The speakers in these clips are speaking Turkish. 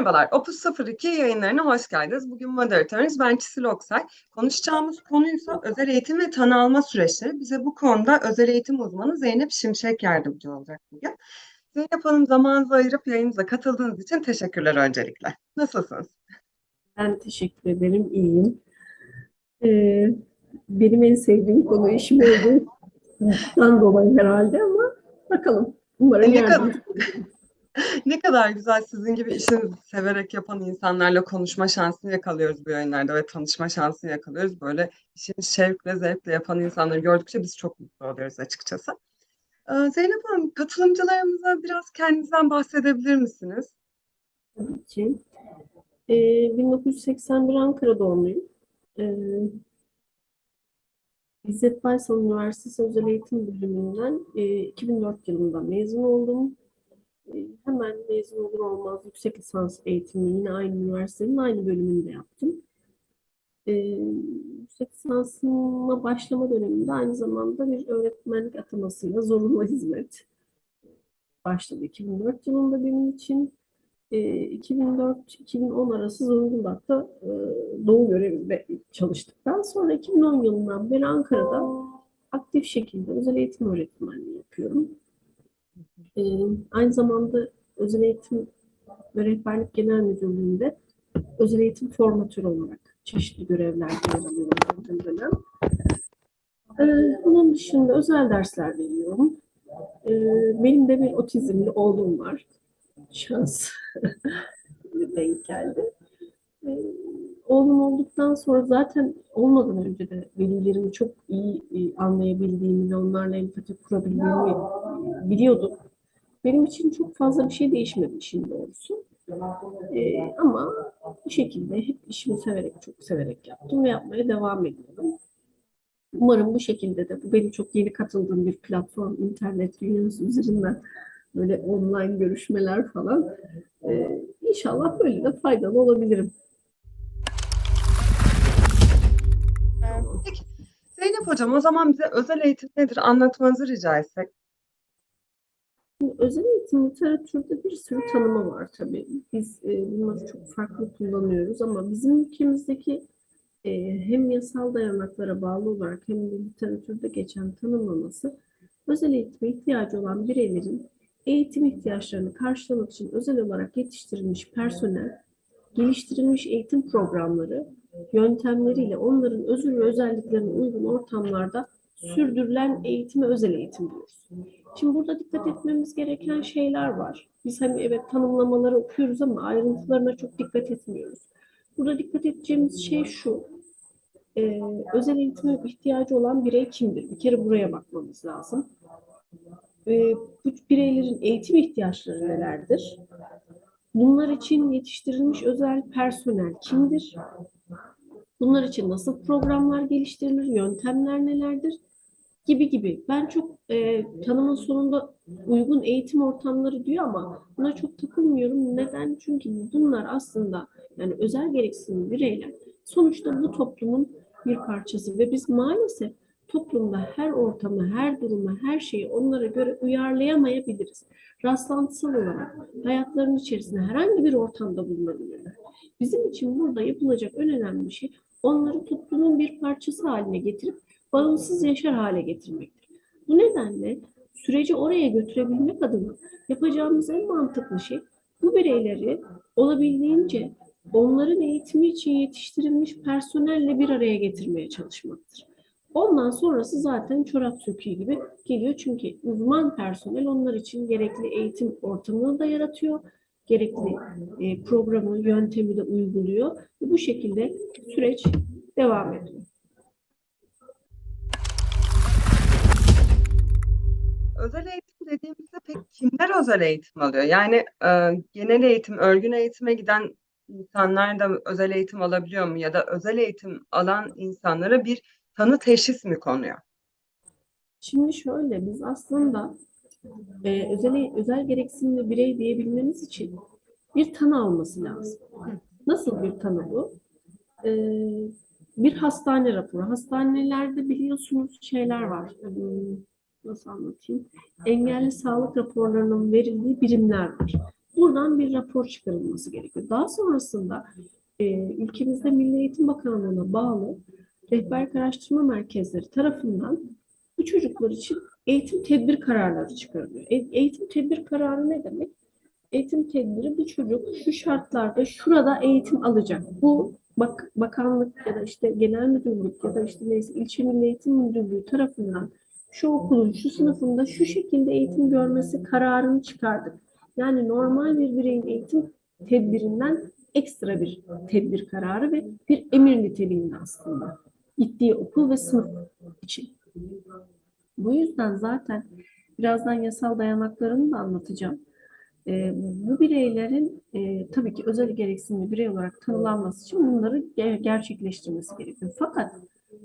Merhabalar, Opus 02 yayınlarına hoş geldiniz. Bugün moderatörünüz ben Çisil Oksay. Konuşacağımız konuysa özel eğitim ve tanı alma süreçleri. Bize bu konuda özel eğitim uzmanı Zeynep Şimşek yardımcı olacak bugün. Zeynep Hanım zamanınızı ayırıp yayınımıza katıldığınız için teşekkürler öncelikle. Nasılsınız? Ben teşekkür ederim, iyiyim. Ee, benim en sevdiğim konu işim olduğundan dolayı herhalde ama bakalım. Umarım Ne kadar- yardımcı Ne kadar güzel sizin gibi işini severek yapan insanlarla konuşma şansını yakalıyoruz bu yayınlarda ve tanışma şansını yakalıyoruz. Böyle işini şevkle, zevkle yapan insanları gördükçe biz çok mutlu oluyoruz açıkçası. Ee, Zeynep Hanım, katılımcılarımıza biraz kendinizden bahsedebilir misiniz? tabii ki. Ee, 1981 Ankara doğumluyum. Ee, İzzet Baysal Üniversitesi Özel Eğitim Bölümünden e, 2004 yılında mezun oldum. E, hemen mezun olur olmaz yüksek lisans eğitimini yine aynı üniversitenin aynı bölümünde yaptım. E, yüksek lisansıma başlama döneminde aynı zamanda bir öğretmenlik atamasıyla zorunlu hizmet başladı 2004 yılında benim için. E, 2004-2010 arası Zonguldak'ta e, doğu görevinde çalıştıktan sonra 2010 yılından beri Ankara'da aktif şekilde özel eğitim öğretmenliği yapıyorum. E, aynı zamanda özel eğitim ve rehberlik genel müdürlüğünde özel eğitim formatörü olarak çeşitli görevlerde yer alıyorum dönem dönem. E, bunun dışında özel dersler veriyorum. E, benim de bir otizmli oğlum var. Şans denk geldi. E, oğlum olduktan sonra zaten olmadan önce de velilerimi çok iyi e, anlayabildiğimi ve onlarla empati kurabildiğimi biliyordum. Benim için çok fazla bir şey değişmedi işin doğrusu. E, ama bu şekilde hep işimi severek, çok severek yaptım ve yapmaya devam ediyorum. Umarım bu şekilde de, bu benim çok yeni katıldığım bir platform, internet dünyası üzerinden böyle online görüşmeler falan. E, inşallah böyle de faydalı olabilirim. Zeynep Hocam o zaman bize özel eğitim nedir anlatmanızı rica etsek. Özel eğitim literatürde bir sürü tanımı var tabii. Biz e, bunları çok farklı kullanıyoruz ama bizim ülkemizdeki e, hem yasal dayanaklara bağlı olarak hem de literatürde geçen tanımlaması özel eğitime ihtiyacı olan bireylerin eğitim ihtiyaçlarını karşılamak için özel olarak yetiştirilmiş personel, geliştirilmiş eğitim programları, yöntemleriyle onların özür ve özelliklerine uygun ortamlarda sürdürülen eğitime özel eğitim diyoruz. Şimdi burada dikkat etmemiz gereken şeyler var. Biz hani evet tanımlamaları okuyoruz ama ayrıntılarına çok dikkat etmiyoruz. Burada dikkat edeceğimiz şey şu. Ee, özel eğitime ihtiyacı olan birey kimdir? Bir kere buraya bakmamız lazım. Ee, bu bireylerin eğitim ihtiyaçları nelerdir? Bunlar için yetiştirilmiş özel personel kimdir? Bunlar için nasıl programlar geliştirilir? Yöntemler nelerdir? gibi gibi. Ben çok e, tanımın sonunda uygun eğitim ortamları diyor ama buna çok takılmıyorum. Neden? Çünkü bunlar aslında yani özel gereksinimli bireyler sonuçta bu toplumun bir parçası ve biz maalesef toplumda her ortamı, her durumu, her şeyi onlara göre uyarlayamayabiliriz. Rastlantısal olarak hayatlarının içerisinde herhangi bir ortamda bulunabilirler. Bizim için burada yapılacak en önemli şey onları toplumun bir parçası haline getirip bağımsız yaşar hale getirmektir. Bu nedenle süreci oraya götürebilmek adına yapacağımız en mantıklı şey bu bireyleri olabildiğince onların eğitimi için yetiştirilmiş personelle bir araya getirmeye çalışmaktır. Ondan sonrası zaten çorap söküğü gibi geliyor çünkü uzman personel onlar için gerekli eğitim ortamını da yaratıyor, gerekli e, programı, yöntemi de uyguluyor ve bu şekilde süreç devam ediyor. Özel eğitim dediğimizde peki kimler özel eğitim alıyor? Yani e, genel eğitim, örgün eğitime giden insanlar da özel eğitim alabiliyor mu? Ya da özel eğitim alan insanlara bir tanı teşhis mi konuyor? Şimdi şöyle biz aslında e, özel özel gereksinimli birey diyebilmemiz için bir tanı alması lazım. Nasıl bir tanı bu? E, bir hastane raporu. Hastanelerde biliyorsunuz şeyler var. Hmm, Nasıl anlatayım? Engelli sağlık raporlarının verildiği birimler var. Buradan bir rapor çıkarılması gerekiyor. Daha sonrasında e, ülkemizde Milli Eğitim Bakanlığı'na bağlı rehberlik araştırma merkezleri tarafından bu çocuklar için eğitim tedbir kararları çıkarılıyor. E- eğitim tedbir kararı ne demek? Eğitim tedbiri bu çocuk şu şartlarda şurada eğitim alacak. Bu bak, bakanlık ya da işte genel müdürlük ya da işte neyse ilçe milli eğitim müdürlüğü tarafından şu okulun şu sınıfında şu şekilde eğitim görmesi kararını çıkardık. Yani normal bir bireyin eğitim tedbirinden ekstra bir tedbir kararı ve bir emir niteliğinde aslında. Gittiği okul ve sınıf için. Bu yüzden zaten birazdan yasal dayanaklarını da anlatacağım. Ee, bu bireylerin e, tabii ki özel gereksinimli birey olarak tanılanması için bunları ge- gerçekleştirmesi gerekiyor. Fakat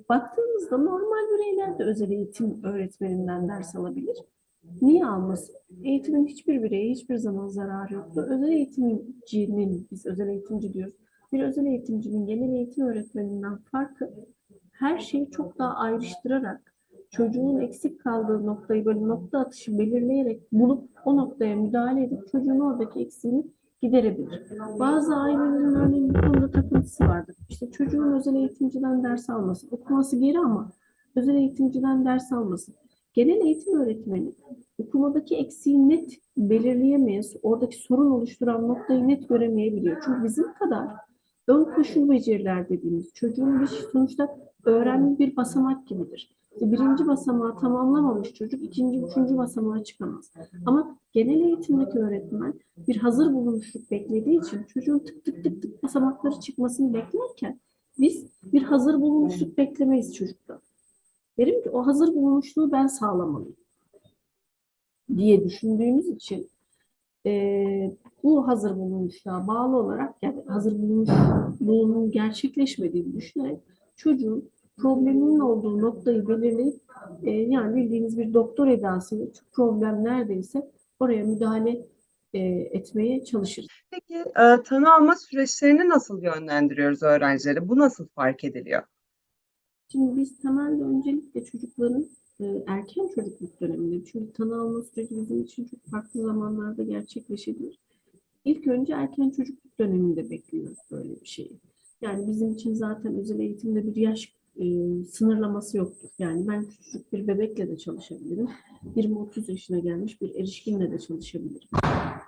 baktığımızda normal bireyler de özel eğitim öğretmeninden ders alabilir. Niye almasın? Eğitimin hiçbir bireye hiçbir zaman zararı yoktur. Özel eğitimcinin, biz özel eğitimci diyoruz, bir özel eğitimcinin genel eğitim öğretmeninden farkı her şeyi çok daha ayrıştırarak çocuğun eksik kaldığı noktayı böyle nokta atışı belirleyerek bulup o noktaya müdahale edip çocuğun oradaki eksiğini giderebilir. Bazı ailelerin örneğin bu konuda takıntısı vardır. İşte çocuğun özel eğitimciden ders almasın. Okuması geri ama özel eğitimciden ders almasın. Genel eğitim öğretmeni okumadaki eksiği net belirleyemeyen, oradaki sorun oluşturan noktayı net göremeyebiliyor. Çünkü bizim kadar ön koşul beceriler dediğimiz çocuğun bir sonuçta öğrenme bir basamak gibidir. İşte birinci basamağı tamamlamamış çocuk ikinci, üçüncü basamağa çıkamaz. Ama genel eğitimdeki öğretmen bir hazır bulunuşluk beklediği için çocuğun tık tık tık tık basamakları çıkmasını beklerken biz bir hazır bulunuşluk beklemeyiz çocukta. Derim ki o hazır bulunuşluğu ben sağlamalıyım diye düşündüğümüz için eee, bu hazır bulunuşluğa bağlı olarak yani hazır bulunuşluğunun gerçekleşmediğini düşünerek çocuğun probleminin olduğu noktayı belirleyip e, yani bildiğiniz bir doktor edasıyla problem neredeyse oraya müdahale e, etmeye çalışırız. Peki e, tanı alma süreçlerini nasıl yönlendiriyoruz öğrencileri? Bu nasıl fark ediliyor? Şimdi biz temelde öncelikle çocukların e, erken çocukluk döneminde, çünkü tanı alma süreci bizim için çok farklı zamanlarda gerçekleşebilir. İlk önce erken çocukluk döneminde bekliyoruz böyle bir şeyi. Yani bizim için zaten özel eğitimde bir yaş e, sınırlaması yoktur. Yani ben küçük bir bebekle de çalışabilirim. 20-30 yaşına gelmiş bir erişkinle de çalışabilirim.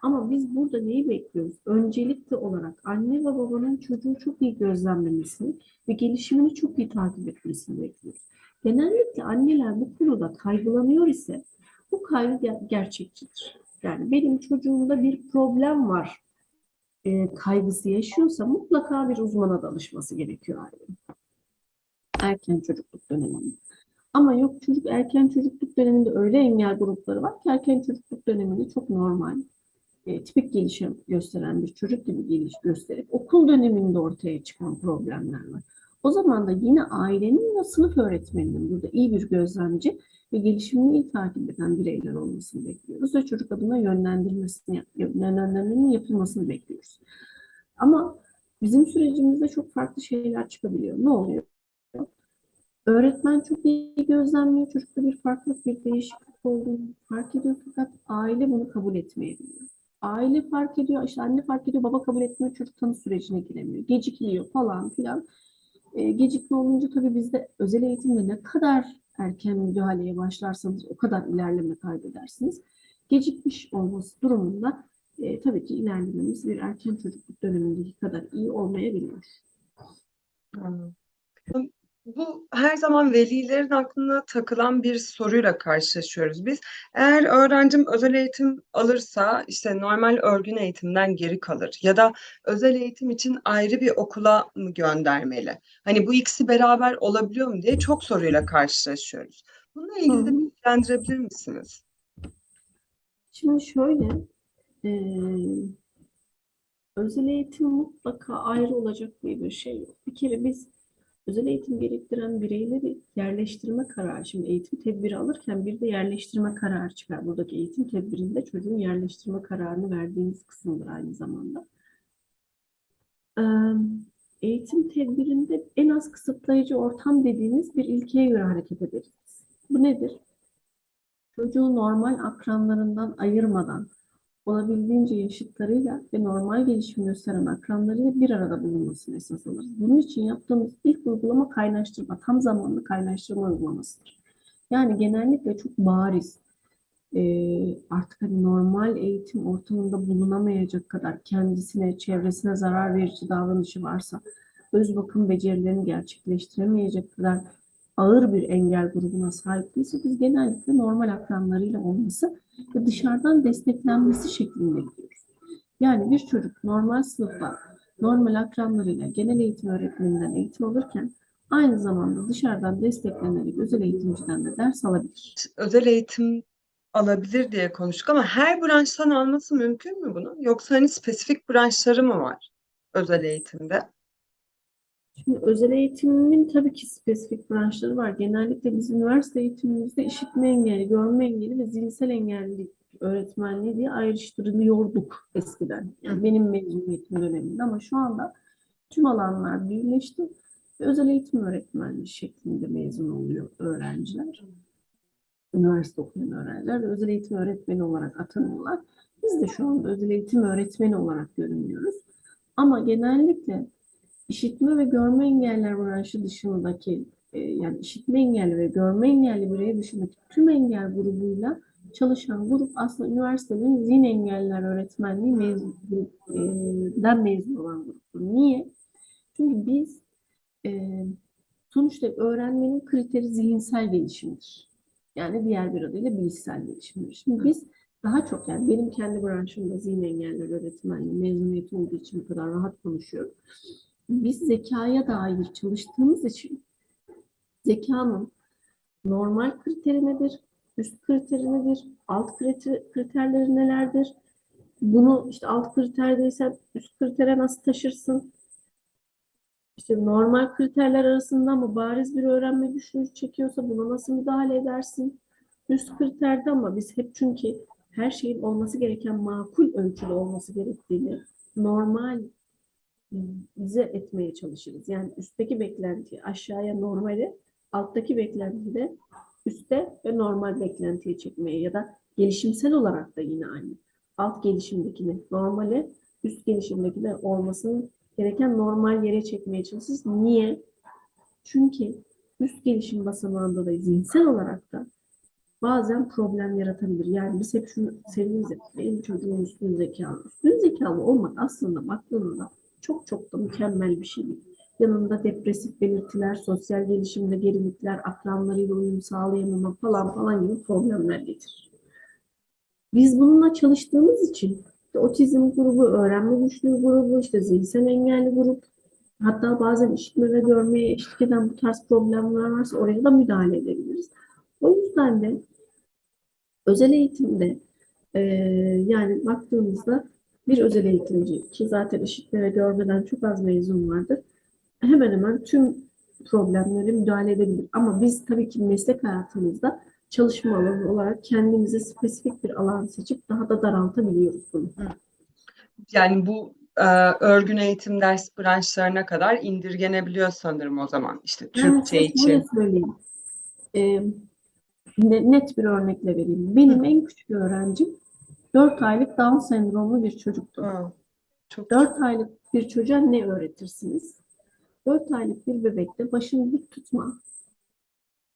Ama biz burada neyi bekliyoruz? Öncelikli olarak anne ve babanın çocuğu çok iyi gözlemlemesini ve gelişimini çok iyi takip etmesini bekliyoruz. Genellikle anneler bu konuda kaygılanıyor ise bu kaygı ger- gerçekçidir. Yani benim çocuğumda bir problem var e, kaygısı yaşıyorsa mutlaka bir uzmana danışması gerekiyor ailenin. Erken çocukluk döneminde. Ama yok çocuk erken çocukluk döneminde öyle engel grupları var ki erken çocukluk döneminde çok normal, e, tipik gelişim gösteren bir çocuk gibi geliş gösterip okul döneminde ortaya çıkan problemler var. O zaman da yine ailenin ve sınıf öğretmeninin burada iyi bir gözlemci ve gelişimini iyi takip eden bireyler olmasını bekliyoruz ve çocuk adına yönlendirmesini, yönlendirmenin yapılmasını bekliyoruz. Ama bizim sürecimizde çok farklı şeyler çıkabiliyor. Ne oluyor? Öğretmen çok iyi gözlemliyor. Çocukta bir farklılık, bir değişiklik olduğunu fark ediyor fakat aile bunu kabul etmeyebiliyor. Aile fark ediyor, işte anne fark ediyor, baba kabul etmiyor, çocuk tanı sürecine giremiyor. Gecikiliyor falan filan. E, gecikme olunca tabii bizde özel eğitimde ne kadar erken müdahaleye başlarsanız o kadar ilerleme kaydedersiniz. Gecikmiş olması durumunda e, tabii ki ilerlememiz bir erken çocukluk dönemindeki kadar iyi olmayabiliyor. Bu her zaman velilerin aklına takılan bir soruyla karşılaşıyoruz biz. Eğer öğrencim özel eğitim alırsa işte normal örgün eğitimden geri kalır ya da özel eğitim için ayrı bir okula mı göndermeli? Hani bu ikisi beraber olabiliyor mu diye çok soruyla karşılaşıyoruz. Bununla ilgili de bilgilendirebilir misiniz? Şimdi şöyle, eee, özel eğitim mutlaka ayrı olacak diye bir şey yok. Bir kere biz özel eğitim gerektiren bireyleri yerleştirme kararı, şimdi eğitim tedbiri alırken bir de yerleştirme kararı çıkar. Buradaki eğitim tedbirinde çocuğun yerleştirme kararını verdiğimiz kısımdır aynı zamanda. Eğitim tedbirinde en az kısıtlayıcı ortam dediğimiz bir ilkeye göre hareket ederiz. Bu nedir? Çocuğu normal akranlarından ayırmadan olabildiğince yaşıtlarıyla ve normal gelişim gösteren akranlarıyla bir arada bulunmasını esas alırız. Bunun için yaptığımız ilk uygulama kaynaştırma, tam zamanlı kaynaştırma uygulamasıdır. Yani genellikle çok bariz, eee, artık hani normal eğitim ortamında bulunamayacak kadar kendisine, çevresine zarar verici davranışı varsa, öz bakım becerilerini gerçekleştiremeyecek kadar ağır bir engel grubuna sahip değilse biz genellikle normal akranlarıyla olması ve dışarıdan desteklenmesi şeklinde gidiyoruz. Yani bir çocuk normal sınıfta normal akranlarıyla genel eğitim öğretmeninden eğitim alırken aynı zamanda dışarıdan desteklenerek özel eğitimciden de ders alabilir. Özel eğitim alabilir diye konuştuk ama her branştan alması mümkün mü bunu? Yoksa hani spesifik branşları mı var özel eğitimde? Şimdi özel eğitimin tabii ki spesifik branşları var. Genellikle biz üniversite eğitimimizde işitme engelli, görme engelli ve zihinsel engelli öğretmenliği diye ayrıştırılıyorduk eskiden. Yani benim mezuniyetim döneminde ama şu anda tüm alanlar birleşti ve özel eğitim öğretmenliği şeklinde mezun oluyor öğrenciler. Üniversite okuyan öğrenciler ve özel eğitim öğretmeni olarak atanıyorlar. Biz de şu anda özel eğitim öğretmeni olarak görünüyoruz. Ama genellikle İşitme ve görme engeller branşı dışındaki e, yani işitme engelli ve görme engelli birey dışındaki tüm engel grubuyla çalışan grup aslında üniversitenin zihin engelliler öğretmenliği mezun, e, mezun olan gruptur. Niye? Çünkü biz e, sonuçta öğrenmenin kriteri zihinsel gelişimdir. Yani diğer bir adıyla bilişsel gelişimdir. Şimdi biz daha çok yani benim kendi branşımda zihin engelliler öğretmenliği mezuniyeti olduğu için bu kadar rahat konuşuyorum biz zekaya dair çalıştığımız için zekanın normal kriteri nedir, üst kriteri nedir, alt kriter, kriterleri nelerdir? Bunu işte alt kriterdeysen üst kritere nasıl taşırsın? İşte normal kriterler arasında ama bariz bir öğrenme güçlüğü çekiyorsa buna nasıl müdahale edersin? Üst kriterde ama biz hep çünkü her şeyin olması gereken makul ölçülü olması gerektiğini, normal bize etmeye çalışırız. Yani üstteki beklentiyi aşağıya normali, alttaki beklentiyi de üste ve normal beklentiye çekmeye ya da gelişimsel olarak da yine aynı. Alt gelişimdekini normale, üst gelişimdekine olmasının gereken normal yere çekmeye çalışırız. Niye? Çünkü üst gelişim basamağında da zihinsel olarak da bazen problem yaratabilir. Yani biz hep şunu seviniz ya, benim çocuğum üstün zekalı. Üstün zekalı olmak aslında baktığında çok çok da mükemmel bir şey değil. Yanında depresif belirtiler, sosyal gelişimde gerilikler, akranlarıyla uyum sağlayamama falan falan gibi problemler getirir. Biz bununla çalıştığımız için işte otizm grubu, öğrenme güçlüğü grubu, işte zihinsel engelli grup, hatta bazen işitme ve görmeye eşlik eden bu tarz problemler varsa oraya da müdahale edebiliriz. O yüzden de özel eğitimde e, yani baktığımızda bir özel eğitimci ki zaten işitme ve görmeden çok az mezun vardır. Hemen hemen tüm problemlere müdahale edebilir. Ama biz tabii ki meslek hayatımızda çalışma alanı olarak kendimize spesifik bir alan seçip daha da daraltabiliyoruz bunu. Yani bu e, örgün eğitim ders branşlarına kadar indirgenebiliyor sanırım o zaman. İşte Türkçe şöyle için. söyleyeyim. Ne- net bir örnekle vereyim. Benim en küçük öğrencim 4 aylık Down sendromlu bir çocuktu. Ha, çok 4 aylık bir çocuğa ne öğretirsiniz? 4 aylık bir bebekte başını dik tutma,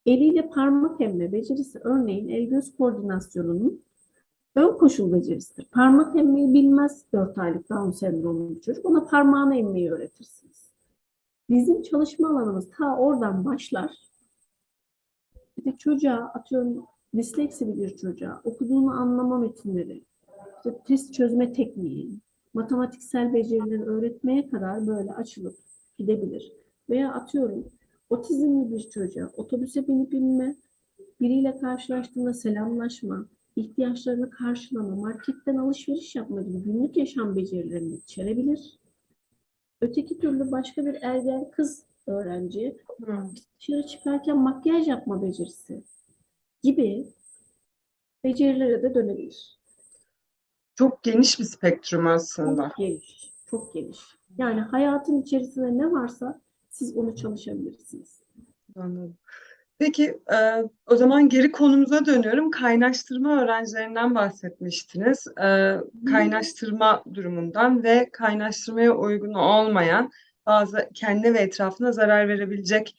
eliyle parmak emme becerisi örneğin el göz koordinasyonunun ön koşul becerisidir. Parmak emmeyi bilmez 4 aylık Down sendromlu bir çocuk. Ona parmağını emmeyi öğretirsiniz. Bizim çalışma alanımız ta oradan başlar. İşte çocuğa atıyorum disleksili bir çocuğa okuduğunu anlama metinleri, işte test çözme tekniği, matematiksel becerileri öğretmeye kadar böyle açılıp gidebilir. Veya atıyorum otizmli bir çocuğa otobüse binip inme, biriyle karşılaştığında selamlaşma, ihtiyaçlarını karşılama, marketten alışveriş yapma gibi günlük yaşam becerilerini içerebilir. Öteki türlü başka bir ergen kız öğrenci Hı. dışarı çıkarken makyaj yapma becerisi gibi becerilere de dönebilir. Çok geniş bir spektrum aslında. Çok geniş, çok geniş. Yani hayatın içerisinde ne varsa siz onu çalışabilirsiniz. Anladım. Peki, e, o zaman geri konumuza dönüyorum. Kaynaştırma öğrencilerinden bahsetmiştiniz. E, kaynaştırma durumundan ve kaynaştırmaya uygun olmayan bazı kendine ve etrafına zarar verebilecek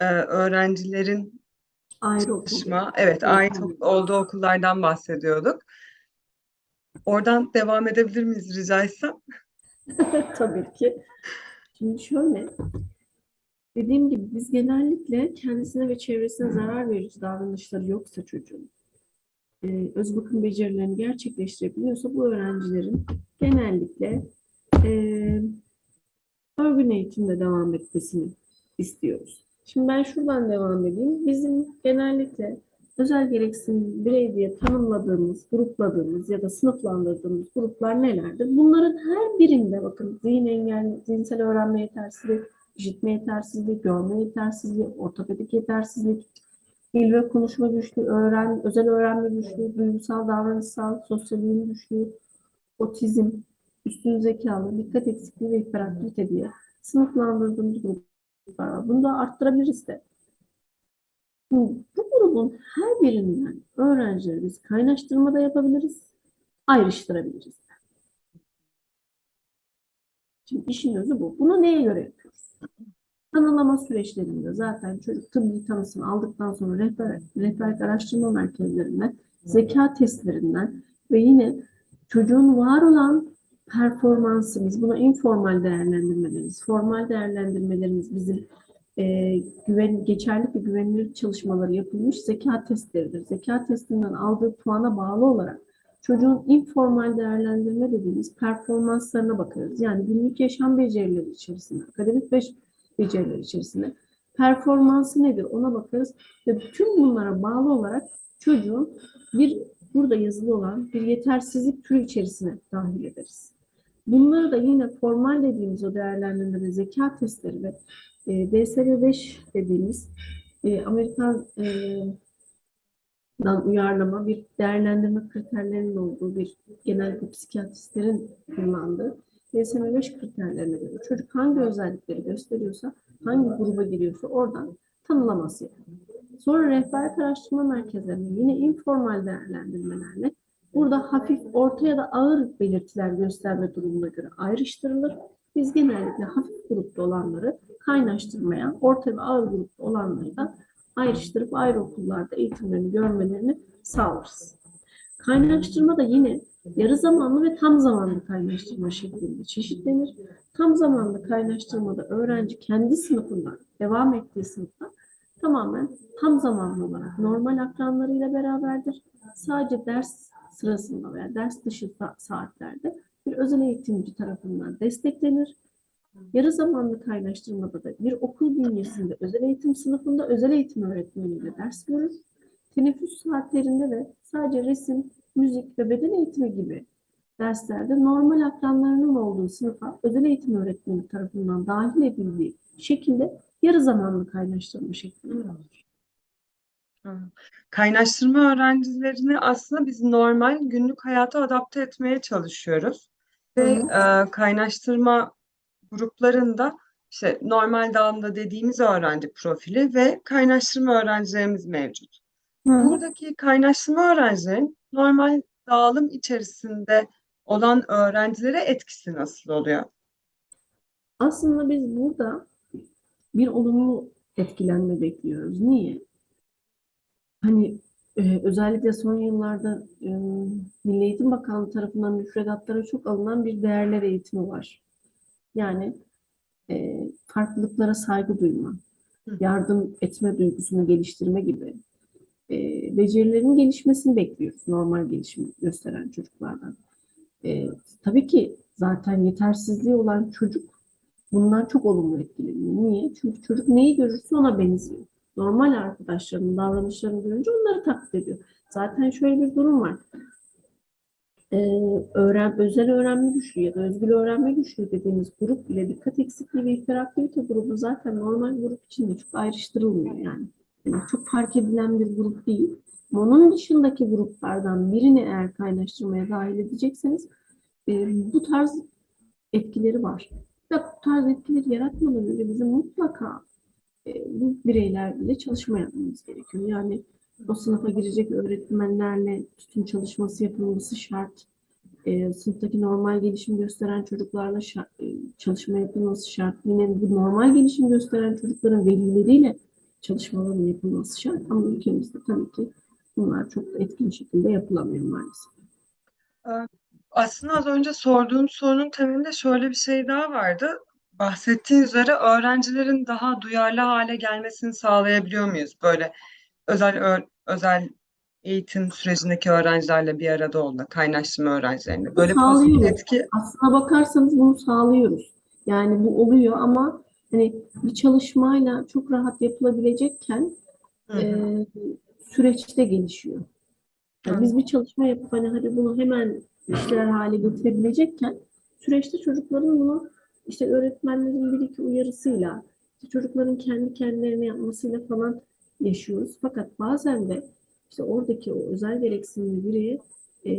e, öğrencilerin Ayrı okul. çalışma, evet, Evet. ait olduğu okullardan bahsediyorduk. Oradan devam edebilir miyiz rica etsem? Tabii ki. Şimdi şöyle, dediğim gibi biz genellikle kendisine ve çevresine zarar verici davranışları yoksa çocuğun, e, öz bakım becerilerini gerçekleştirebiliyorsa bu öğrencilerin genellikle e, örgün eğitimde devam etmesini istiyoruz. Şimdi ben şuradan devam edeyim. Bizim genellikle özel gereksinim birey diye tanımladığımız, grupladığımız ya da sınıflandırdığımız gruplar nelerdir? Bunların her birinde bakın zihin engelli, zihinsel öğrenme yetersizliği, işitme yetersizliği, görme yetersizliği, ortopedik yetersizlik, dil ve konuşma güçlüğü, öğren, özel öğrenme güçlüğü, duygusal davranışsal, sosyal uyum güçlüğü, otizm, üstün zekalı, dikkat eksikliği ve hiperaktivite diye sınıflandırdığımız gruplar var. Bunu da arttırabiliriz de. Şimdi Bu grubun her birinden öğrencileri biz kaynaştırma da yapabiliriz, ayrıştırabiliriz. Şimdi işin özü bu. Bunu neye göre yapıyoruz? Tanılama süreçlerinde zaten çocuk tıbbi tanısını aldıktan sonra rehber, rehberlik araştırma merkezlerinden, zeka testlerinden ve yine çocuğun var olan performansımız, buna informal değerlendirmelerimiz, formal değerlendirmelerimiz bizim e, güven, geçerli ve güvenilir çalışmaları yapılmış zeka testleridir. Zeka testinden aldığı puana bağlı olarak çocuğun informal değerlendirme dediğimiz performanslarına bakarız. Yani günlük yaşam becerileri içerisinde, akademik beş beceriler içerisinde performansı nedir ona bakarız ve bütün bunlara bağlı olarak çocuğun bir burada yazılı olan bir yetersizlik türü içerisine dahil ederiz. Bunları da yine formal dediğimiz o değerlendirmede zeka testleri ve e, DSM-5 dediğimiz e, Amerikan e, uyarlama bir değerlendirme kriterlerinin olduğu bir genellikle psikiyatristlerin kullandığı DSM-5 kriterlerine göre çocuk hangi özellikleri gösteriyorsa, hangi gruba giriyorsa oradan tanılaması yapılıyor. Sonra rehberlik araştırma merkezlerinde yine informal değerlendirmelerle burada hafif, orta ya da ağır belirtiler gösterme durumuna göre ayrıştırılır. Biz genellikle hafif grupta olanları kaynaştırmaya, orta ve ağır grupta olanları da ayrıştırıp ayrı okullarda eğitimlerini görmelerini sağlarız. Kaynaştırma da yine yarı zamanlı ve tam zamanlı kaynaştırma şeklinde çeşitlenir. Tam zamanlı kaynaştırmada öğrenci kendi sınıfından devam ettiği sınıfta tamamen tam zamanlı olarak normal akranlarıyla beraberdir. Sadece ders sırasında veya ders dışı sa- saatlerde bir özel eğitimci tarafından desteklenir. Yarı zamanlı kaynaştırmada da bir okul bünyesinde özel eğitim sınıfında özel eğitim öğretmeniyle ders görür. Teneffüs saatlerinde de sadece resim, müzik ve beden eğitimi gibi derslerde normal akranlarının olduğu sınıfa özel eğitim öğretmeni tarafından dahil edildiği şekilde yarı zamanlı kaynaştırma şeklinde olur. Kaynaştırma öğrencilerini aslında biz normal günlük hayata adapte etmeye çalışıyoruz. Ve e, kaynaştırma gruplarında işte normal dağılımda dediğimiz öğrenci profili ve kaynaştırma öğrencilerimiz mevcut. Buradaki kaynaştırma öğrencilerin normal dağılım içerisinde olan öğrencilere etkisi nasıl oluyor? Aslında biz burada bir olumlu etkilenme bekliyoruz. Niye? Hani e, özellikle son yıllarda e, Milli Eğitim Bakanlığı tarafından müfredatlara çok alınan bir değerler eğitimi var. Yani e, farklılıklara saygı duyma, yardım etme duygusunu geliştirme gibi e, becerilerin gelişmesini bekliyoruz normal gelişim gösteren çocuklardan. E, tabii ki zaten yetersizliği olan çocuk bundan çok olumlu etkileniyor. Niye? Çünkü çocuk neyi görürse ona benziyor. Normal arkadaşlarının davranışlarını görünce onları taklit ediyor. Zaten şöyle bir durum var. Ee, öğren, özel öğrenme güçlüğü ya da özgül öğrenme güçlüğü dediğimiz grup ile dikkat eksikliği ve hiperaktivite grubu zaten normal grup içinde çok ayrıştırılmıyor yani. Yani çok fark edilen bir grup değil. Onun dışındaki gruplardan birini eğer kaynaştırmaya dahil edecekseniz e, bu tarz etkileri var. Ya bu tarz etkileri yaratmadan önce bizim mutlaka e, bu bireylerle çalışma yapmamız gerekiyor. Yani o sınıfa girecek öğretmenlerle tutum çalışması yapılması şart. E, sınıftaki normal gelişim gösteren çocuklarla şa- e, çalışma yapılması şart. Yine bu normal gelişim gösteren çocukların velileriyle çalışmaların yapılması şart. Ama ülkemizde tabii ki bunlar çok etkin şekilde yapılamıyor maalesef. Aslında az önce sorduğum sorunun temelinde şöyle bir şey daha vardı. Bahsettiğin üzere öğrencilerin daha duyarlı hale gelmesini sağlayabiliyor muyuz? Böyle özel özel eğitim sürecindeki öğrencilerle bir arada olduğunda, kaynaştırma öğrencilerinde. Böyle pozitif etki Aslına bakarsanız bunu sağlıyoruz. Yani bu oluyor ama hani bir çalışmayla çok rahat yapılabilecekken Hı hı. e, süreçte gelişiyor. Yani biz bir çalışma yapıp hani hadi bunu hemen işler hale getirebilecekken süreçte çocukların bunu işte öğretmenlerin bir iki uyarısıyla, işte çocukların kendi kendilerine yapmasıyla falan yaşıyoruz. Fakat bazen de işte oradaki o özel gereksinimli bireye e,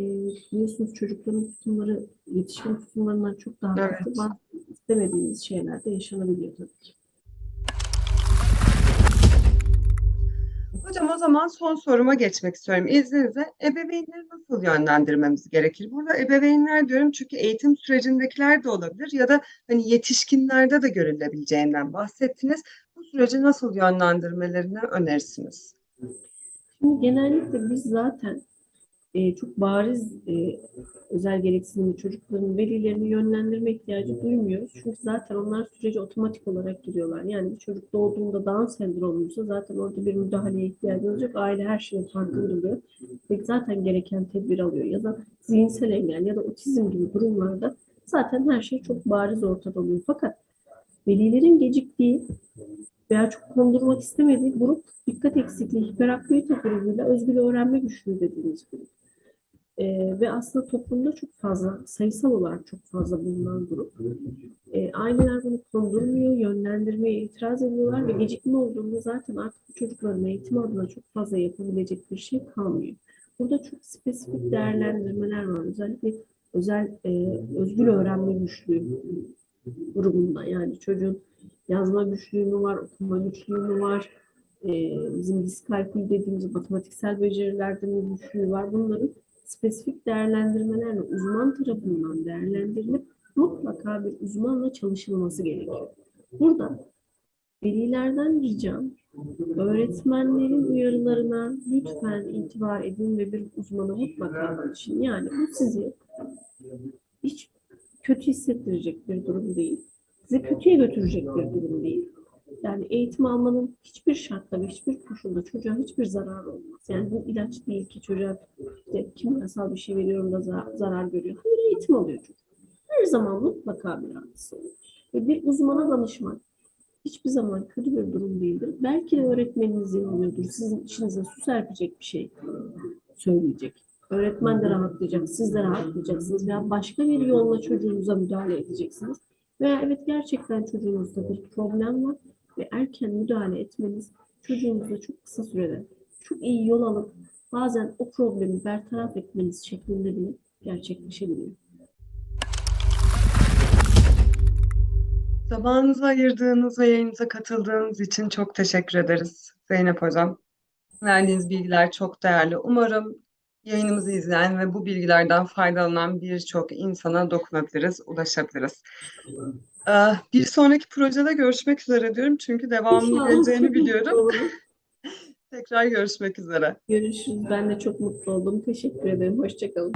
biliyorsunuz çocukların tutumları yetişkin tutumlarından çok daha Evet. farklı. Bazı istemediğimiz şeyler de yaşanabiliyor tabii ki. Hocam o zaman son soruma geçmek istiyorum. İzninizle ebeveynleri nasıl yönlendirmemiz gerekir? Burada ebeveynler diyorum çünkü eğitim sürecindekiler de olabilir ya da hani yetişkinlerde de görülebileceğinden bahsettiniz. Süreci nasıl yönlendirmelerini önerirsiniz? Şimdi genellikle biz zaten e, çok bariz e, özel gereksinimli çocukların velilerini yönlendirme ihtiyacı duymuyoruz. Çünkü zaten onlar sürece otomatik olarak giriyorlar. Yani bir çocuk doğduğunda Down sendromluysa zaten orada bir müdahaleye ihtiyacı olacak. Aile her şeyin farkında oluyor. Ve zaten gereken tedbir alıyor. Ya da zihinsel engel ya da otizm gibi durumlarda zaten her şey çok bariz ortada oluyor. Fakat velilerin geciktiği veya çok kondurmak istemediği grup dikkat eksikliği, hiperaktivite grubuyla özgür öğrenme güçlüğü dediğimiz grup. Ee, ve aslında toplumda çok fazla, sayısal olarak çok fazla bulunan grup. Ee, aileler bunu kondurmuyor, yönlendirmeye itiraz ediyorlar ve gecikme olduğunda zaten artık bu çocukların eğitim adına çok fazla yapabilecek bir şey kalmıyor. Burada çok spesifik değerlendirmeler var. Özellikle özel e, özgür öğrenme güçlüğü grubunda yani çocuğun yazma güçlüğü mü var, okuma güçlüğü mü var, ee, bizim diskalkül dediğimiz matematiksel becerilerde mi güçlüğü var. Bunların spesifik değerlendirmelerle uzman tarafından değerlendirilip mutlaka bir uzmanla çalışılması gerekiyor. Burada velilerden ricam öğretmenlerin uyarılarına lütfen itibar edin ve bir uzmana mutlaka danışın. Yani bu sizi hiç kötü hissettirecek bir durum değil. Sizi kötüye götürecek bir durum değil. Yani eğitim almanın hiçbir şartta ve hiçbir koşulda çocuğa hiçbir zararı olmaz. Yani bu ilaç değil ki çocuğa işte kimyasal bir şey veriyorum da za- zarar görüyor. Hayır eğitim alıyor çocuk. Her zaman mutlaka bir artısı. Ve bir uzmana danışmak hiçbir zaman kötü bir durum değildir. Belki de öğretmeniniz yanılıyordur. Sizin işinize su serpecek bir şey söyleyecek. Öğretmen de rahatlayacak, siz de rahatlayacaksınız veya başka bir yolla çocuğunuza müdahale edeceksiniz. Veya evet gerçekten çocuğunuzda bir problem var ve erken müdahale etmeniz çocuğunuzda çok kısa sürede çok iyi yol alıp bazen o problemi bertaraf etmeniz şeklinde bile gerçekleşebiliyor. Zamanınızı ayırdığınız ve yayınımıza katıldığınız için çok teşekkür ederiz Zeynep Hocam. Verdiğiniz bilgiler çok değerli. Umarım yayınımızı izleyen ve bu bilgilerden faydalanan birçok insana dokunabiliriz, ulaşabiliriz. Ee, Bir sonraki projede görüşmek üzere diyorum çünkü devamının İnşallah geleceğini biliyorum. Tekrar görüşmek üzere. Görüşürüz. Ben de çok mutlu oldum. Teşekkür ederim. Hoşçakalın.